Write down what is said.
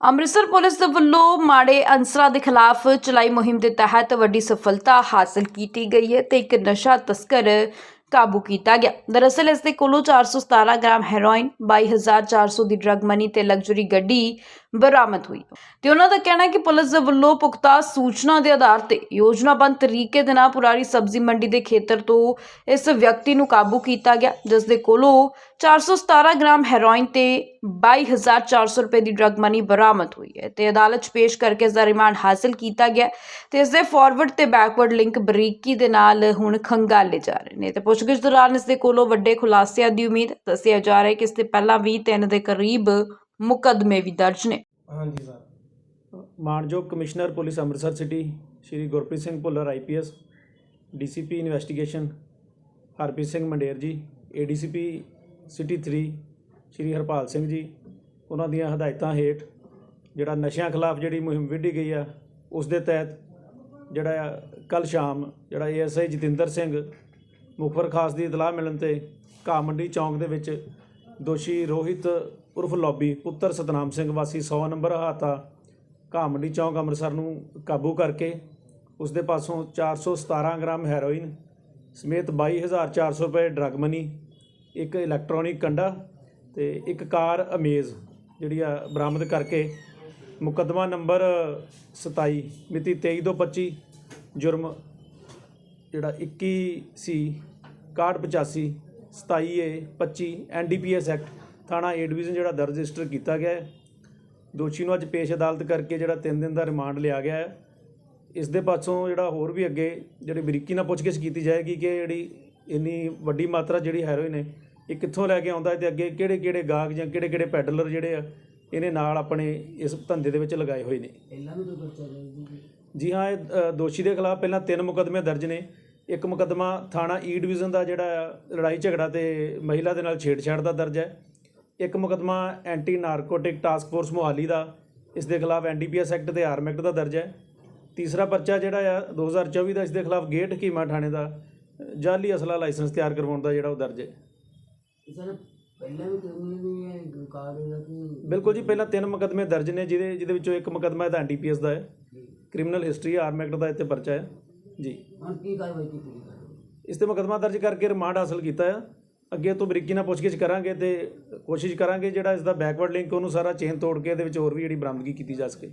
Amritsar police ਦੇ ਵੱਲੋਂ ਮਾੜੇ ਅਨਸਰਾਂ ਦੇ ਖਿਲਾਫ ਚਲਾਈ ਮੁਹਿੰਮ ਦੇ ਤਹਿਤ ਵੱਡੀ ਸਫਲਤਾ ਹਾਸਲ ਕੀਤੀ ਗਈ ਹੈ ਤੇ ਇੱਕ ਨਸ਼ਾ ਤਸਕਰ ਕਾਬੂ ਕੀਤਾ ਗਿਆ। ਦਰਅਸਲ ਇਸ ਦੇ ਕੋਲੋਂ 417 ਗ੍ਰਾਮ ਹੈਰੋਇਨ 22400 ਦੀ ਡਰੱਗ ਮਨੀ ਤੇ ਲਗਜ਼ਰੀ ਗੱਡੀ ਬਰਾਮਦ ਹੋਈ। ਤੇ ਉਹਨਾਂ ਦਾ ਕਹਿਣਾ ਹੈ ਕਿ ਪੁਲਿਸ ਦੇ ਵੱਲੋਂ ਪੁਖਤਾ ਸੂਚਨਾ ਦੇ ਆਧਾਰ ਤੇ ਯੋਜਨਾਬੰਦ ਤਰੀਕੇ ਦੇ ਨਾਲ ਪੁਰਾਣੀ ਸਬਜ਼ੀ ਮੰਡੀ ਦੇ ਖੇਤਰ ਤੋਂ ਇਸ ਵਿਅਕਤੀ ਨੂੰ ਕਾਬੂ ਕੀਤਾ ਗਿਆ, ਜਿਸ ਦੇ ਕੋਲੋਂ 417 ਗ੍ਰਾਮ ਹੈਰੋਇਨ ਤੇ 22400 ਰੁਪਏ ਦੀ ਡਰੱਗ ਮਨੀ ਬਰਾਮਦ ਹੋਈ ਹੈ। ਤੇ ਅਦਾਲਤ 'ਚ ਪੇਸ਼ ਕਰਕੇ ਇਸ ਦਾ ਰਿਮਾਂਡ ਹਾਸਲ ਕੀਤਾ ਗਿਆ ਤੇ ਇਸ ਦੇ ਫਾਰਵਰਡ ਤੇ ਬੈਕਵਰਡ ਲਿੰਕ ਬਰੀਕੀ ਦੇ ਨਾਲ ਹੁਣ ਖੰਗਾਲੇ ਜਾ ਰਹੇ ਨੇ। ਤੇ ਪੁੱਛਗਿੱਛ ਦੌਰਾਨ ਇਸ ਦੇ ਕੋਲੋਂ ਵੱਡੇ ਖੁਲਾਸਿਆਂ ਦੀ ਉਮੀਦ ਦੱਸਿਆ ਜਾ ਰਿਹਾ ਹੈ ਕਿ ਇਸ ਤੇ ਪਹਿਲਾਂ ਵੀ ਤਿੰਨ ਦੇ ਕਰੀਬ ਮੁਕੱਦਮੇ ਵੀ ਦਰਜ ਨੇ। ਹਾਂਜੀ ਸਰ। ਮਾਨਯੋਗ commissioner police Amritsar city, Shri Gurpreet Singh Bhullar IPS DCP investigation, Harpreet Singh Mander ji ADCP city 3 Shri Harpal Singh ji, ਉਹਨਾਂ ਦੀਆਂ ਹਦਾਇਤਾਂ ਹੇਠ ਜਿਹੜਾ ਨਸ਼ਿਆਂ ਖਿਲਾਫ ਜਿਹੜੀ ਮੁਹਿੰਮ ਵਿੱਢੀ ਗਈ ਆ, ਉਸ ਦੇ ਤਹਿਤ ਜਿਹੜਾ ਕੱਲ ਸ਼ਾਮ ਜਿਹੜਾ ਏਐਸਆਈ ਜਤਿੰਦਰ ਸਿੰਘ ਮੁਖਬਰ ਖਾਸ ਦੀ ਇਤਲਾਹ ਮਿਲਣ ਤੇ ਘਾਹ ਮੰਡੀ ਚੌਂਕ ਦੇ ਵਿੱਚ ਦੋਸ਼ੀ ਰੋਹਿਤ ਉਰਫ ਲੌਬੀ, ਪੁੱਤਰ ਸਤਨਾਮ ਸਿੰਘ ਵਾਸੀ 100 ਨੰਬਰ ਹਾਤਾ ਘਾਹ ਚੌਂਕ ਅੰਮ੍ਰਿਤਸਰ ਨੂੰ ਕਾਬੂ ਕਰਕੇ ਉਸ ਦੇ ਪਾਸੋਂ 417 ਗ੍ਰਾਮ ਹੈਰੋਇਨ ਸਮੇਤ 22400 ਰੁਪਏ ਡਰਗ ਮਨੀ, ਇੱਕ ਇਲੈਕਟ੍ਰੋਨਿਕ ਕੰਡਾ ਤੇ ਇੱਕ ਕਾਰ ਅਮੇਜ਼, ਜਿਹੜੀ ਆ ਬਰਾਮਦ ਕਰਕੇ ਮੁਕੱਦਮਾ ਨੰਬਰ 27 ਮਿਤੀ 23 ਤੋਂ 25 ਜੁਰਮ ਜਿਹੜਾ 21 ਸੀ 6185 27 ਏ 25 ਐਨਡੀਪੀਐਸ ਐਕਟ ਥਾਣਾ ਏ ਡਿਵੀਜ਼ਨ ਜਿਹੜਾ ਦਰਜ ਰਜਿਸਟਰ ਕੀਤਾ ਗਿਆ ਹੈ। ਦੋਸ਼ੀ ਨੂੰ ਅੱਜ ਪੇਸ਼ ਅਦਾਲਤ ਕਰਕੇ ਜਿਹੜਾ 3 ਦਿਨ ਦਾ ਰਿਮਾਂਡ ਲਿਆ ਗਿਆ ਹੈ। ਇਸ ਦੇ ਪਾਸੋਂ ਜਿਹੜਾ ਹੋਰ ਵੀ ਅੱਗੇ ਜਿਹੜੀ ਬਰੀਕੀ ਨਾਲ ਪੁੱਛਗਿੱਛ ਕੀਤੀ ਜਾਏਗੀ ਕਿ ਜਿਹੜੀ ਇੰਨੀ ਵੱਡੀ ਮਾਤਰਾ ਜਿਹੜੀ ਹੈਰੋਇਨ ਹੈ ਇਹ ਕਿੱਥੋਂ ਲੈ ਕੇ ਆਉਂਦਾ ਹੈ ਤੇ ਅੱਗੇ ਕਿਹੜੇ ਕਿਹੜੇ ਗਾਹਕ ਜਾਂ ਕਿਹੜੇ ਕਿਹੜੇ ਪੈਡਲਰ ਜਿਹੜੇ ਆ ਇਹਨੇ ਨਾਲ ਆਪਣੇ ਇਸ ਧੰਦੇ ਦੇ ਵਿੱਚ ਲਗਾਏ ਹੋਏ ਨੇ। ਪਰਚਾ ਜੀ। ਹਾਂ ਇਹ ਦੋਸ਼ੀ ਦੇ ਖਿਲਾਫ ਪਹਿਲਾਂ ਤਿੰਨ ਮੁਕੱਦਮੇ ਦਰਜ ਨੇ। ਇੱਕ ਮੁਕੱਦਮਾ ਥਾਣਾ ਈ ਡਿਵੀਜ਼ਨ ਦਾ ਜਿਹੜਾ ਲੜਾਈ ਝਗੜਾ ਤੇ ਮਹਿਲਾ ਦੇ ਨਾਲ ਛੇੜਛਾੜ ਦਾ ਦਰਜ ਹੈ। ਇੱਕ ਮੁਕੱਦਮਾ anti narcotic task force Mohali ਦਾ ਇਸ ਦੇ ਖਿਲਾਫ ਐਨਡੀਪੀਐਸ ਐਕਟ ਤੇ ਆਰਮ ਐਕਟ ਦਾ ਦਰਜ ਹੈ। ਤੀਸਰਾ ਪਰਚਾ ਜਿਹੜਾ ਆ 2024 ਦਾ ਇਸ ਦੇ ਖਿਲਾਫ ਗੇਟ ਹਕੀਮਾ ਥਾਣੇ ਦਾ ਅ, ਜਾਅਲੀ ਅਸਲਾ ਲਾਇਸੈਂਸ ਤਿਆਰ ਕਰਵਾਉਣ ਦਾ ਜਿਹੜਾ ਉਹ ਦਰਜ ਹੈ। ਸਰ ਪਹਿਲਾਂ ਵੀ ਕ੍ਰਿਮੀਨਲ ਵੀ ਹੈ ਰਿਕਾਰਡ ਇਹਦਾ ਕਿ? ਬਿਲਕੁਲ ਜੀ ਪਹਿਲਾਂ ਤਿੰਨ ਮੁਕੱਦਮੇ ਦਰਜ ਨੇ ਜਿਹਦੇ ਜਿਹਦੇ ਵਿੱਚੋਂ ਇੱਕ ਮੁਕੱਦਮਾ ਇਹਦਾ ਐਨਡੀਪੀਐਸ ਦਾ ਹੈ। ਕ੍ਰਿਮੀਨਲ ਹਿਸਟਰੀ ਆਰਮ ਐਕਟ ਦਾ ਇੱਥੇ ਪਰਚਾ ਹੈ। ਜੀ। ਹੁਣ ਕੀ ਕਾਰਵਾਈ ਕੀਤੀ ਹੈ ਇਸ ਤੇ ਮੁਕੱਦਮਾ ਦਰਜ ਕਰਕੇ ਰਿਮਾਂਡ ਹਾਸਲ ਕੀਤਾ ਆ। ਅੱਗੇ ਤੋਂ ਬਰੀਕੀ ਨਾਲ ਪੁੱਛਗਿੱਛ ਕਰਾਂਗੇ ਤੇ ਕੋਸ਼ਿਸ਼ ਕਰਾਂਗੇ ਜਿਹੜਾ ਇਸ ਦਾ ਬੈਕਵਰਡ ਲਿੰਕ ਉਹਨੂੰ ਸਾਰਾ ਚੇਨ ਤੋੜ ਕੇ ਇਹਦੇ ਵਿੱਚ ਹੋਰ ਵੀ ਜਿਹੜੀ ਬਰਾਮਦਗੀ ਕੀਤੀ ਜਾ ਸਕੇ।